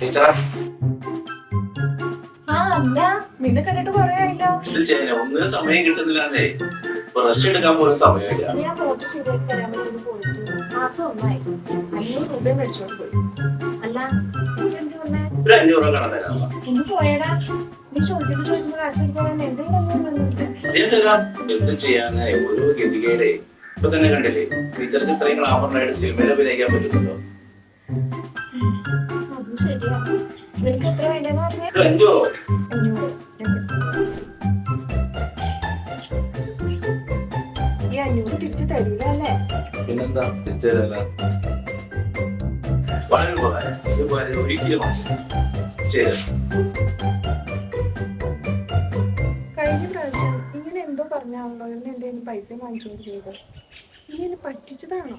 ടീച്ചറെ. ആ അല്ല നിന്നെ കണ്ടിട്ട് കൊറേ ആയല്ലോ. ഇത് ചെയ്യാൻ ഒന്നിനും സമയം കിട്ടുന്നില്ലാന്നേ ഇപ്പൊ റെസ്റ്റ് എടുക്കാൻ പോലും സമയമില്ല. ഞാൻ ഫോട്ടോ ശരിയാക്കി തരാൻ വേണ്ടി പോയിട്ട് മാസം ഒന്നായി. അഞ്ഞൂറ് രൂപ മേടിച്ചോണ്ട് പോയി. അല്ല എനിക്ക് എന്ത് വന്നേ? ഒരു അഞ്ഞൂറ് രൂപ കടം തരാം ഒന്ന് പോയടാ. നീ ചോദിക്കുമ്പോ ചോദിക്കുമ്പോ കാശ് എടുക്കാൻ എന്തെങ്കിലും ഒന്നും വന്നിട്ട് അതേ തരാം? എന്ത് ചെയ്യാനായി? ഓരോ ഗതികേടെ. ഇപ്പൊ തന്നെ കണ്ടില്ലേ ടീച്ചർക്ക് ഇത്രയും ഗ്ലാമറിനായിട്ട് സിനിമയിൽ അഭിനയിക്കാൻ പറ്റുന്നുണ്ടോ? അത് ശരിയാ. നിനക്ക് എത്ര വേണ്ടെന്ന് പറഞ്ഞേ? അഞ്ഞൂറ്. ഈ അഞ്ഞൂറ് തിരിച്ചു തരൂല അല്ലേ പിന്നെന്താ? തിരിച്ചു തരാല. വളരെ ഉപകാരം ഈ ഉപകാരം ഒരിക്കലും ശരി. കഴിഞ്ഞ പ്രാവശ്യം ഇങ്ങനെ എന്തോ പറഞ്ഞാണല്ലോ എന്നെ എന്തെങ്കിലും പൈസ വാങ്ങിച്ചോണ്ട് ചെയ്തത്. ഇനി എന്നെ പറ്റിച്ചതാണോ?